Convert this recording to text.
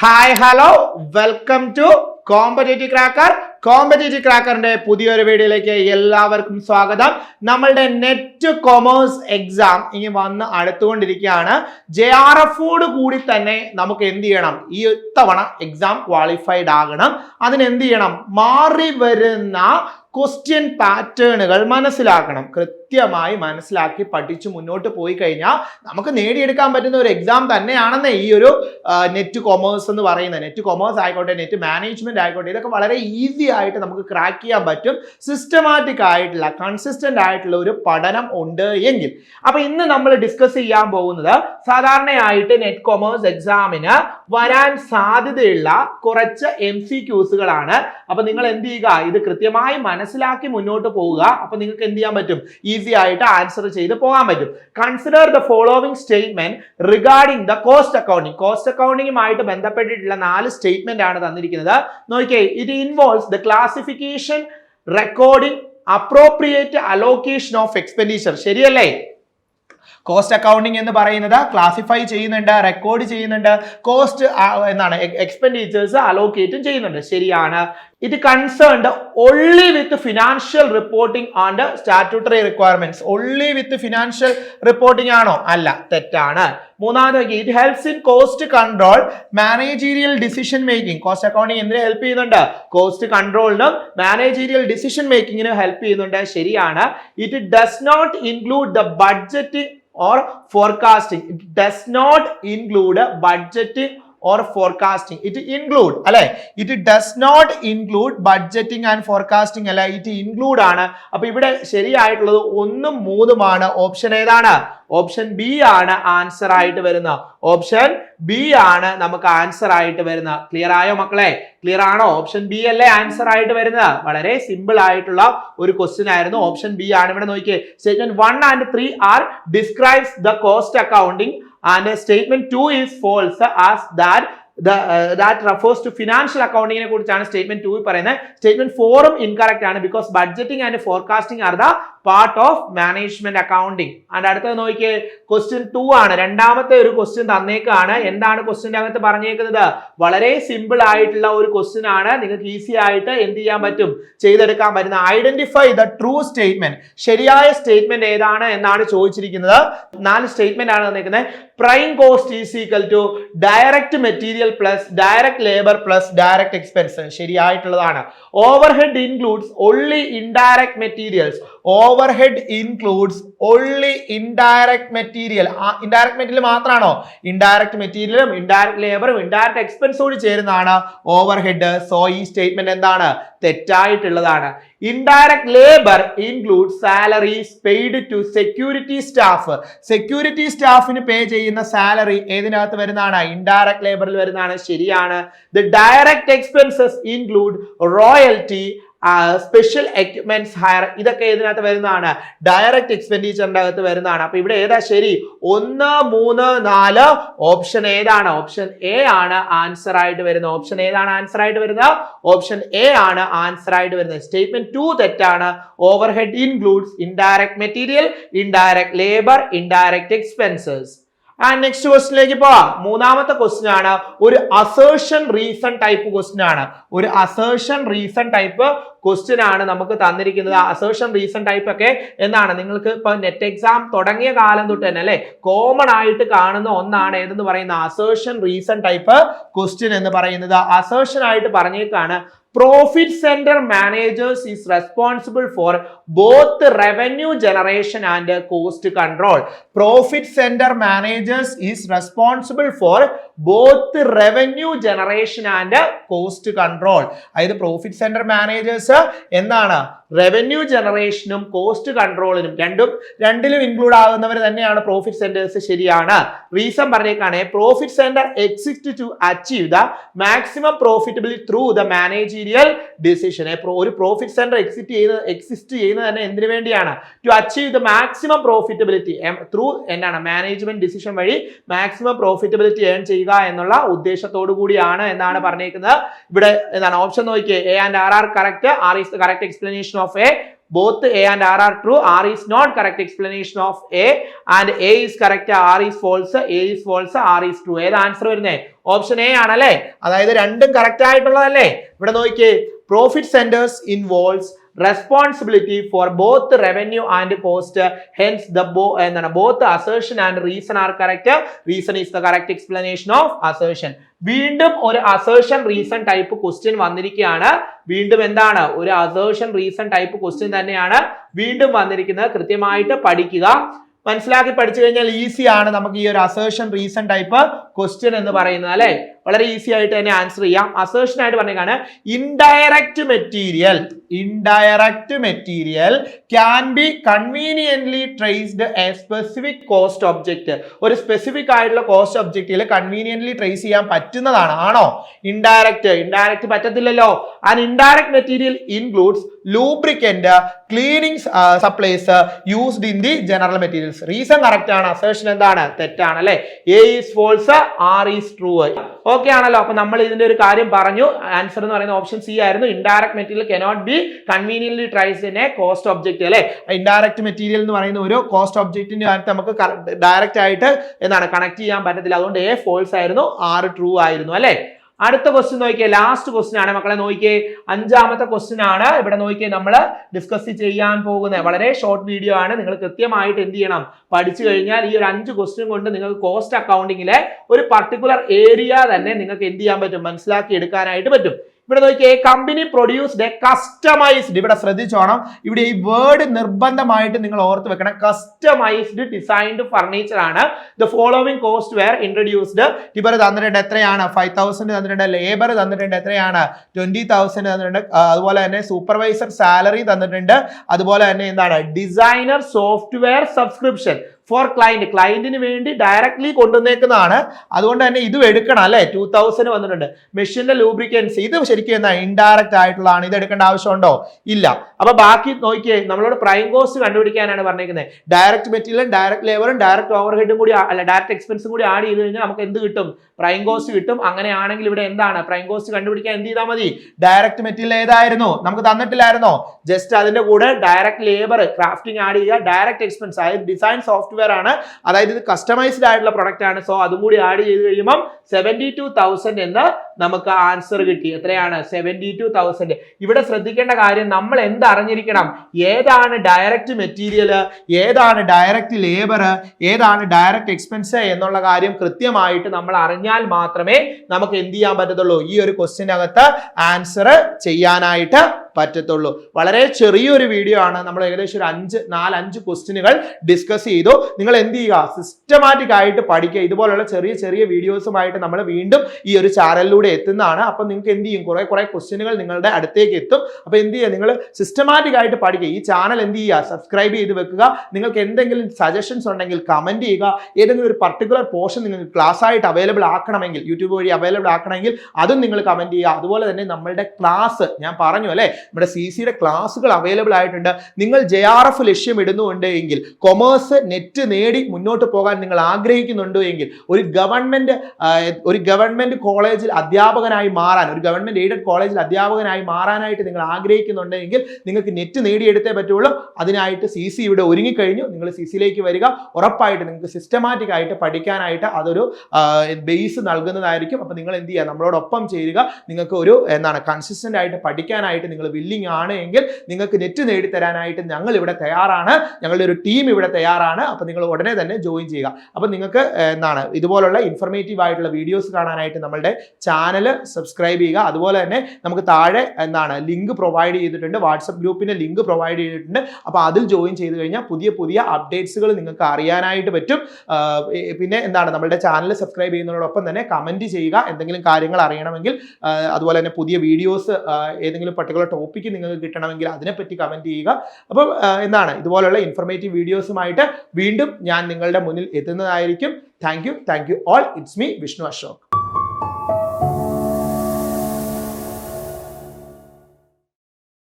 Hi hello welcome to competitive cracker competitive ക്രാക്കറിന്റെ പുതിയൊരു വീഡിയോയിലേക്ക് എല്ലാവർക്കും സ്വാഗതം. നമ്മളുടെ നെറ്റ് കൊമേഴ്സ് എക്സാം ഇനി വന്ന് അടുത്തുകൊണ്ടിരിക്കുകയാണ്. ജെ ആർ എഫോട് കൂടി തന്നെ നമുക്ക് എന്ത് ചെയ്യണം? ഈ ഇത്തവണ എക്സാം ക്വാളിഫൈഡ് ആകണം. അതിന് എന്ത് ചെയ്യണം? മാറി വരുന്ന ക്വസ്റ്റ്യൻ പാറ്റേണുകൾ മനസ്സിലാക്കണം. കൃത്യമായി മനസ്സിലാക്കി പഠിച്ച് മുന്നോട്ട് പോയി കഴിഞ്ഞാൽ നമുക്ക് നേടിയെടുക്കാൻ പറ്റുന്ന ഒരു എക്സാം തന്നെയാണെന്ന് ഈ ഒരു നെറ്റ് കൊമേഴ്സ് എന്ന് പറയുന്നത്. നെറ്റ് കൊമേഴ്സ് ആയിക്കോട്ടെ നെറ്റ് മാനേജ്മെന്റ് ആയിക്കോട്ടെ ഇതൊക്കെ വളരെ ഈസി ആയിട്ട് നമുക്ക് ക്രാക്ക് ചെയ്യാൻ പറ്റും. സിസ്റ്റമാറ്റിക് ആയിട്ടുള്ള കൺസിസ്റ്റന്റ് ആയിട്ടുള്ള ഒരു പഠനം ഉണ്ട് എങ്കിൽ. അപ്പൊ ഇന്ന് നമ്മൾ ഡിസ്കസ് ചെയ്യാൻ പോകുന്നത് സാധാരണയായിട്ട് നെറ്റ് കൊമേഴ്സ് എക്സാമിന് വരാൻ സാധ്യതയുള്ള കുറച്ച് എം സി ക്യൂസുകളാണ് അപ്പൊ നിങ്ങൾ എന്ത് ചെയ്യുക? ഇത് കൃത്യമായി മനസ്സിലാക്കി മുന്നോട്ട് പോവുക. അപ്പൊ നിങ്ങൾക്ക് എന്ത് ചെയ്യാൻ പറ്റും? ഈസി ആയിട്ട് ആൻസർ ചെയ്ത് പോകാൻ പറ്റും. Consider the following statement regarding the cost accounting cost അക്കൗണ്ടിങ്ങുമായിട്ട് ബന്ധപ്പെട്ടിട്ടുള്ള നാല് സ്റ്റേറ്റ്മെന്റ് ആണ് തന്നിരിക്കുന്നത്. നോക്കിയേ it involves the classification recording appropriate allocation of expenditure ശരിയല്ലേ? കോസ്റ്റ് അക്കൗണ്ടിങ് എന്ന് പറയുന്നത് ക്ലാസിഫൈ ചെയ്യുന്നുണ്ട് റെക്കോർഡ് ചെയ്യുന്നുണ്ട് കോസ്റ്റ് എന്താണ് എക്സ്പെൻഡിച്ചേഴ്സ് അലോക്കേറ്റും ചെയ്യുന്നുണ്ട്. ശരിയാണ്. ഇത് concerned only with financial reporting and statutory requirements only with financial reporting ആണോ? അല്ല തെറ്റാണ്. മൂന്നാമത് it helps in cost control managerial decision making cost accounting എന്തിനു ഹെൽപ്പ് ചെയ്യുന്നുണ്ട്? കോസ്റ്റ് കൺട്രോളിനും മാനേജീരിയൽ ഡിസിഷൻ മേക്കിങ്ങിനും ഹെൽപ്പ് ചെയ്യുന്നുണ്ട്. ശരിയാണ്. It does not include the budgeting or forecasting it does not include budgeting or forecasting it include അല്ലെ? It does not include budgeting and forecasting അല്ല? It include ആണ്. അപ്പൊ ഇവിടെ ശരിയായിട്ടുള്ളത് ഒന്നും മൂന്നുമാണ് ഓപ്ഷൻ ഏതാണ്? ഓപ്ഷൻ ബി ആണ് ആൻസർ ആയിട്ട് വരുന്ന. ഓപ്ഷൻ ബി ആണ് നമുക്ക് ആൻസർ ആയിട്ട് വരുന്ന. ക്ലിയർ ആയോ മക്കളെ? ക്ലിയർ ആണോ? ഓപ്ഷൻ ബി അല്ലേ ആൻസർ ആയിട്ട് വരുന്നത്? വളരെ സിമ്പിൾ ആയിട്ടുള്ള ഒരു ക്വസ്റ്റ്യൻ ആയിരുന്നു. ഓപ്ഷൻ ബി ആണ്. ഇവിടെ നോക്കിയേ. Statement one and three are describes the cost accounting and statement two is false as that that refers to financial അക്കൗണ്ടിങ്ങിനെ കുറിച്ചാണ് സ്റ്റേറ്റ്മെന്റ് ടൂവിൽ പറയുന്നത്. സ്റ്റേറ്റ്മെന്റ് ഫോറും ഇൻകറക്റ്റ് ആണ് because budgeting and forecasting are the part of management accounting and അടുത്തത് നോക്കിയേ question to ആണ്. രണ്ടാമത്തെ ഒരു ക്വസ്റ്റ്യൻ തന്നേക്കാണ്. എന്താണ് ക്വസ്റ്റ്യന്റെ അകത്ത് പറഞ്ഞേക്കുന്നത്? വളരെ സിമ്പിൾ ആയിട്ടുള്ള ഒരു ക്വസ്റ്റ്യൻ ആണ്. നിങ്ങൾക്ക് ഈസി ആയിട്ട് എന്ത് ചെയ്യാൻ പറ്റും? ചെയ്തെടുക്കാൻ പറ്റുന്ന. ഐഡന്റിഫൈ ദ ട്രൂ സ്റ്റേറ്റ്മെന്റ് ശരിയായ സ്റ്റേറ്റ്മെന്റ് ഏതാണ് എന്നാണ് ചോദിച്ചിരിക്കുന്നത്. നാല് സ്റ്റേറ്റ്മെന്റ് ആണ് തന്നേക്കുന്നത്. Prime cost is equal to direct material plus direct labour plus direct expense ശരിയായിട്ടുള്ളതാണ്. Overhead includes only indirect materials overhead includes only indirect material indirect material മാത്രമാണോ indirect മെറ്റീരിയലും indirect ലേബറും indirect എക്സ്പെൻസോട് ചേരുന്നതാണ് ഓവർ ഹെഡ് സോ ഈ statement എന്താണ്? തെറ്റായിട്ടുള്ളതാണ്. Indirect labour include salary paid to security staff security സ്റ്റാഫിന് pay ചെയ്യുന്ന salary ഏതിനകത്ത് വരുന്നതാണ്? ഇൻഡയറക്ട് ലേബറിൽ വരുന്നതാണ്. ശരിയാണ്. The direct expenses include royalty special equipments hire ഇതൊക്കെ ഇതിനകത്ത് വരുന്നതാണ്. ഡയറക്റ്റ് എക്സ്പെൻഡിച്ചറിന്റെ അകത്ത് വരുന്നതാണ്. അപ്പൊ ഇവിടെ ഏതാ ശരി? ഒന്ന് മൂന്ന് നാല്. ഓപ്ഷൻ ഏതാണ്? ഓപ്ഷൻ എ ആണ് ആൻസർ ആയിട്ട് വരുന്നത്. ഓപ്ഷൻ ഏതാണ് ആൻസർ ആയിട്ട് വരുന്നത്? ഓപ്ഷൻ എ ആണ് ആൻസർ ആയിട്ട് വരുന്നത്. സ്റ്റേറ്റ്മെന്റ് ടു തെറ്റാണ്. Overhead includes indirect material indirect labour indirect expenses and next ക്വസ്റ്റിനിലേക്ക് പോവാം. മൂന്നാമത്തെ ക്വസ്റ്റ്യൻ ആണ്. ഒരു അസേർഷൻ റീസൺ ടൈപ്പ് ക്വസ്റ്റ്യൻ ആണ്. ഒരു അസേർഷൻ റീസൺ ടൈപ്പ് ക്വസ്റ്റ്യൻ ആണ് നമുക്ക് തന്നിരിക്കുന്നത്. അസേർഷൻ റീസൺ ടൈപ്പ് ഒക്കെ എന്നാണ് നിങ്ങൾക്ക് ഇപ്പൊ നെറ്റ് എക്സാം തുടങ്ങിയ കാലം തൊട്ട് തന്നെ അല്ലെ? കോമൺ ആയിട്ട് കാണുന്ന ഒന്നാണ് ഏതെന്ന് പറയുന്ന അസേർഷൻ റീസൺ ടൈപ്പ് ക്വസ്റ്റ്യൻ എന്ന് പറയുന്നത്. അസേർഷൻ ആയിട്ട് പറഞ്ഞേക്കാണ് profit centre managers is responsible for both revenue generation and cost control profit centre managers is responsible for both revenue generation and cost control അതായത് പ്രോഫിറ്റ് സെന്റർ മാനേജേഴ്സ് എന്താണ്? Revenue ജനറേഷനും cost കൺട്രോളിനും രണ്ടും രണ്ടിലും include ആകുന്നവർ തന്നെയാണ് profit centres ശരിയാണ്. Reason പറഞ്ഞേക്കാണ് profit centre exist to achieve the maximum profitability through the managerial decision ഒരു പ്രോഫിറ്റ് സെന്റർ എക്സിറ്റ് ചെയ്യുന്ന എക്സിസ്റ്റ് ചെയ്യുന്നത് തന്നെ എന്തിനു വേണ്ടിയാണ്? To achieve the maximum profitability through എന്താണ്? മാനേജ്മെന്റ് ഡിസിഷൻ വഴി മാക്സിമം പ്രോഫിറ്റബിലിറ്റി ഏൺ ചെയ്യുക എന്നുള്ള ഉദ്ദേശത്തോടു കൂടിയാണ് എന്നാണ് പറഞ്ഞേക്കുന്നത്. ഇവിടെ എന്താണ്? ഓപ്ഷൻ നോക്കിയേ. A and R are correct R is the correct explanation of A both A and R are true R is not correct explanation of A and A is correct R is false A is false R is true ഏത് answer വരുന്നത് option A ആണല്ലേ? അതായത് രണ്ടും correct ആയിട്ടുള്ളതല്ലേ? ഇവിടെ നോക്കിയേ. Profit centres involves responsibility for both revenue and cost hence the ബോ എന്താണ് both assertion and reason are correct reason is the correct explanation of assertion വീണ്ടും ഒരു അസേഷൻ റീസൺ ടൈപ്പ് ക്വസ്റ്റ്യൻ വന്നിരിക്കുകയാണ്. വീണ്ടും എന്താണ്? ഒരു അസേഷൻ റീസൺ ടൈപ്പ് ക്വസ്റ്റ്യൻ തന്നെയാണ് വീണ്ടും വന്നിരിക്കുന്നത്. കൃത്യമായിട്ട് പഠിക്കുക. മനസ്സിലാക്കി പഠിച്ചു കഴിഞ്ഞാൽ ഈസിയാണ് നമുക്ക് ഈ ഒരു അസേഷൻ റീസൺ ടൈപ്പ് ക്വസ്റ്റ്യൻ എന്ന് പറയുന്നത് അല്ലെ? വളരെ ഈസി ആയിട്ട് തന്നെ ആൻസർ ചെയ്യാം. അസേഷൻ ആയിട്ട് പറഞ്ഞാണ് indirect material indirect material can be conveniently traced a specific cost object ഒരു സ്പെസിഫിക് ആയിട്ടുള്ള കോസ്റ്റ് ഒബ്ജക്റ്റിൽ കൺവീനിയൻലി ട്രേസ് ചെയ്യാൻ പറ്റുന്നതാണ്. ആണോ? ഇൻഡയറക്റ്റ് ഇൻഡയറക്റ്റ് പറ്റത്തില്ലല്ലോ. And indirect material includes lubricant cleaning supplies used in the general materials reason correct ആണ്. Assertion എന്താണ്? തെറ്റാണ് അല്ലേ? A is false R is true okay ആണല്ലോ. അപ്പൊ നമ്മൾ ഇതിന്റെ ഒരു കാര്യം പറഞ്ഞു. ആൻസർ എന്ന് പറയുന്ന ഓപ്ഷൻ സി ആയിരുന്നു. Indirect material cannot be conveniently traced a cost object അല്ലെ? ഇൻഡയറക്ട് മെറ്റീരിയൽ എന്ന് പറയുന്ന ഒരു കോസ്റ്റ് ഒബ്ജക്റ്റിന്റെ കാര്യത്തിൽ നമുക്ക് ഡയറക്റ്റ് ആയിട്ട് എന്താണ് കണക്ട് ചെയ്യാൻ പറ്റത്തില്ല. അതുകൊണ്ട് എ ഫോൾസ് ആയിരുന്നു. ആറ് ട്രൂ ആയിരുന്നു അല്ലെ? അടുത്ത ക്വസ്റ്റ്യൻ നോക്കിയേ ലാസ്റ്റ് ക്വസ്റ്റ്യൻ ആണ്. മക്കളെ നോക്കിയേ അഞ്ചാമത്തെ ക്വസ്റ്റ്യൻ ആണ്. ഇവിടെ നോക്കിയേ നമ്മൾ ഡിസ്കസ് ചെയ്യാൻ പോകുന്നത്. വളരെ ഷോർട്ട് വീഡിയോ ആണ്. നിങ്ങൾ കൃത്യമായിട്ട് എന്ത് ചെയ്യണം? പഠിച്ചു കഴിഞ്ഞാൽ ഈ ഒരു അഞ്ച് ക്വസ്റ്റ്യൻ കൊണ്ട് നിങ്ങൾക്ക് കോസ്റ്റ് അക്കൗണ്ടിങ്ങിലെ ഒരു പർട്ടിക്കുലർ ഏരിയ തന്നെ നിങ്ങൾക്ക് എന്ത് ചെയ്യാൻ പറ്റും? മനസ്സിലാക്കി എടുക്കാനായിട്ട് പറ്റും. ഇവിടെ നോക്കിയേ കമ്പനി പ്രൊഡ്യൂസ്ഡ് എ കസ്റ്റമൈസ്ഡ് ഇവിടെ ശ്രദ്ധിച്ചോണം ഇവിടെ ഈ വേർഡ് നിർബന്ധമായിട്ട് നിങ്ങൾ ഓർത്ത് വെക്കണം. കസ്റ്റമൈസ്ഡ് ഡിസൈൻഡ് ഫർണിച്ചർ ആണ്. The following cost were introduced timber തന്നിട്ടുണ്ട് എത്രയാണ്? ഫൈവ് തൗസൻഡ് തന്നിട്ടുണ്ട്. ലേബർ തന്നിട്ടുണ്ട് എത്രയാണ്? ട്വന്റി തൗസൻഡ് തന്നിട്ടുണ്ട്. അതുപോലെ തന്നെ സൂപ്പർവൈസർ സാലറി തന്നിട്ടുണ്ട്. അതുപോലെ തന്നെ എന്താണ്? Designer software subscription for client ക്ലയന്റിന് വേണ്ടി ഡയറക്ട്ലി കൊണ്ടുവന്നേക്കുന്നതാണ്. അതുകൊണ്ട് തന്നെ ഇതും എടുക്കണം അല്ലെ? ടൂ തൗസൻഡ് വന്നിട്ടുണ്ട്. മെഷീന്റെ ലൂബ്രിക്കൻസ് ഇത് ശരിക്കും എന്താ? ഇൻഡയറക്റ്റ് ആയിട്ടുള്ളതാണ്. ഇത് എടുക്കേണ്ട ആവശ്യമുണ്ടോ? ഇല്ല. അപ്പൊ ബാക്കി നോക്കിയേ നമ്മളോട് പ്രൈം കോസ്റ്റ് കണ്ടുപിടിക്കാനാണ് പറഞ്ഞേക്കുന്നത് ഡയറക്റ്റ് മെറ്റീരിയലും ഡയറക്റ്റ് ലേബറും ഡയറക്റ്റ് ഓവർ ഹെഡും കൂടി അല്ല ഡയറക്റ്റ് എക്സ്പെൻസും കൂടി ആഡ് ചെയ്ത് കഴിഞ്ഞാൽ നമുക്ക് എന്ത് കിട്ടും? പ്രൈം കോസ്റ്റ് കിട്ടും. അങ്ങനെയാണെങ്കിൽ ഇവിടെ എന്താണ്? പ്രൈം കോസ്റ്റ് കണ്ടുപിടിക്കാൻ എന്ത് ചെയ്താൽ മതി? ഡയറക്റ്റ് മെറ്റീരിയൽ ഏതായിരുന്നു? നമുക്ക് തന്നിട്ടില്ലായിരുന്നോ? ജസ്റ്റ് അതിന്റെ കൂടെ ഡയറക്റ്റ് ലേബർ ക്രാഫ്റ്റിംഗ് ആഡ് ചെയ്യുക. ഡയറക്റ്റ് എക്സ്പെൻസ് അതായത് ഡിസൈൻ സോഫ്റ്റ്വെയർ ആണ്. അതായത് ഇത് കസ്റ്റമൈസ്ഡ് ആയിട്ടുള്ള പ്രൊഡക്റ്റ് ആണ്. സോ അതും കൂടി ആഡ് ചെയ്ത് കഴിയുമ്പോൾ സെവന്റി ടു തൗസൻഡ് എന്ന് നമുക്ക് ആൻസർ കിട്ടി. എത്രയാണ്? സെവന്റി ടു തൗസൻഡ് ഇവിടെ ശ്രദ്ധിക്കേണ്ട കാര്യം നമ്മൾ എന്ത് അറിഞ്ഞിരിക്കണം? ഏതാണ് ഡയറക്റ്റ് മെറ്റീരിയൽ ഏതാണ് ഡയറക്റ്റ് ലേബർ ഏതാണ് ഡയറക്റ്റ് എക്സ്പെൻസ് എന്നുള്ള കാര്യം കൃത്യമായിട്ട് നമ്മൾ അറിഞ്ഞാൽ മാത്രമേ നമുക്ക് എന്ത് ചെയ്യാൻ പറ്റത്തുള്ളൂ? ഈ ഒരു ക്വസ്റ്റിനകത്ത് ആൻസർ ചെയ്യാനായിട്ട് പറ്റത്തുള്ളൂ. വളരെ ചെറിയൊരു വീഡിയോ ആണ്. നമ്മൾ ഏകദേശം ഒരു അഞ്ച് നാലഞ്ച് അഞ്ച് ക്വസ്റ്റ്യനുകൾ ഡിസ്കസ് ചെയ്തു. നിങ്ങൾ എന്ത് ചെയ്യുക? സിസ്റ്റമാറ്റിക് ആയിട്ട് പഠിക്കുക. ഇതുപോലുള്ള ചെറിയ ചെറിയ വീഡിയോസുമായിട്ട് നമ്മൾ വീണ്ടും ഈ ഒരു ചാനലിലൂടെ എത്തുന്നതാണ്. അപ്പം നിങ്ങൾക്ക് എന്ത് ചെയ്യും? കുറെ കുറെ ക്വസ്റ്റ്യനുകൾ നിങ്ങളുടെ അടുത്തേക്ക് എത്തും. അപ്പോൾ എന്ത് ചെയ്യുക? നിങ്ങൾ സിസ്റ്റമാറ്റിക് ആയിട്ട് പഠിക്കുക. ഈ ചാനൽ എന്ത് ചെയ്യുക? സബ്സ്ക്രൈബ് ചെയ്ത് വെക്കുക. നിങ്ങൾക്ക് എന്തെങ്കിലും സജഷൻസ് ഉണ്ടെങ്കിൽ കമന്റ് ചെയ്യുക. ഏതെങ്കിലും ഒരു പർട്ടിക്കുലർ പോർഷൻ നിങ്ങൾക്ക് ക്ലാസ് ആയിട്ട് അവൈലബിൾ ആക്കണമെങ്കിൽ യൂട്യൂബ് വഴി അവൈലബിൾ ആക്കണമെങ്കിൽ അതും നിങ്ങൾ കമന്റ് ചെയ്യുക. അതുപോലെ തന്നെ നമ്മളുടെ ക്ലാസ് ഞാൻ പറഞ്ഞു അല്ലേ? നമ്മുടെ സി സിയുടെ ക്ലാസ്സുകൾ അവൈലബിൾ ആയിട്ടുണ്ട്. നിങ്ങൾ ജെ ആർ എഫ് ലക്ഷ്യമിടുന്നുണ്ട് എങ്കിൽ കൊമേഴ്സ് നെറ്റ് നേടി മുന്നോട്ട് പോകാൻ നിങ്ങൾ ആഗ്രഹിക്കുന്നുണ്ടോ എങ്കിൽ ഒരു ഗവൺമെന്റ് ഒരു ഗവൺമെന്റ് കോളേജിൽ അധ്യാപകനായി മാറാൻ ഒരു ഗവൺമെന്റ് എയ്ഡഡ് കോളേജിൽ അധ്യാപകനായി മാറാനായിട്ട് നിങ്ങൾ ആഗ്രഹിക്കുന്നുണ്ടെങ്കിൽ നിങ്ങൾക്ക് നെറ്റ് നേടിയെടുത്തേ പറ്റുള്ളൂ. അതിനായിട്ട് സി സി ഇവിടെ ഒരുങ്ങിക്കഴിഞ്ഞു. നിങ്ങൾ സി സിയിലേക്ക് വരിക. ഉറപ്പായിട്ട് നിങ്ങൾക്ക് സിസ്റ്റമാറ്റിക് ആയിട്ട് പഠിക്കാനായിട്ട് അതൊരു ബേസ് നൽകുന്നതായിരിക്കും. അപ്പോൾ നിങ്ങൾ എന്ത് ചെയ്യുക? നമ്മളോടൊപ്പം ചേരുക. നിങ്ങൾക്ക് ഒരു എന്താണ് കൺസിസ്റ്റന്റ് ആയിട്ട് പഠിക്കാനായിട്ട് നിങ്ങൾ വില്ലിങ് ആണ് എങ്കിൽ നിങ്ങൾക്ക് നെറ്റ് നേടിത്തരാനായിട്ട് ഞങ്ങൾ ഇവിടെ തയ്യാറാണ്. ഞങ്ങളുടെ ഒരു ടീം ഇവിടെ തയ്യാറാണ്. അപ്പോൾ നിങ്ങൾ ഉടനെ തന്നെ ജോയിൻ ചെയ്യുക. അപ്പോൾ നിങ്ങൾക്ക് എന്താണ് ഇതുപോലുള്ള ഇൻഫർമേറ്റീവ് ആയിട്ടുള്ള വീഡിയോസ് കാണാനായിട്ട് നമ്മളുടെ ചാനൽ സബ്സ്ക്രൈബ് ചെയ്യുക. അതുപോലെ തന്നെ നമുക്ക് താഴെ എന്താണ് ലിങ്ക് പ്രൊവൈഡ് ചെയ്തിട്ടുണ്ട്. വാട്സപ്പ് ഗ്രൂപ്പിന്റെ ലിങ്ക് പ്രൊവൈഡ് ചെയ്തിട്ടുണ്ട്. അപ്പോൾ അതിൽ ജോയിൻ ചെയ്ത് കഴിഞ്ഞാൽ പുതിയ പുതിയ അപ്ഡേറ്റ്സുകൾ നിങ്ങൾക്ക് അറിയാനായിട്ട് പറ്റും. പിന്നെ എന്താണ് നമ്മളുടെ ചാനൽ സബ്സ്ക്രൈബ് ചെയ്യുന്നതിനോടൊപ്പം തന്നെ കമന്റ് ചെയ്യുക. എന്തെങ്കിലും കാര്യങ്ങൾ അറിയണമെങ്കിൽ അതുപോലെ തന്നെ പുതിയ വീഡിയോസ് ഏതെങ്കിലും പർട്ടിക്കുലർ ടോപ്പിക്ക് നിങ്ങൾക്ക് കിട്ടണമെങ്കിൽ അതിനെപ്പറ്റി കമന്റ് ചെയ്യുക. അപ്പോൾ ആഹ് എന്താണ്? ഇതുപോലുള്ള ഇൻഫർമേറ്റീവ് വീഡിയോസുമായിട്ട് വീണ്ടും ഞാൻ നിങ്ങളുടെ മുന്നിൽ എത്തുന്നതായിരിക്കും. Thank you thank you all it's me Vishnu Ashok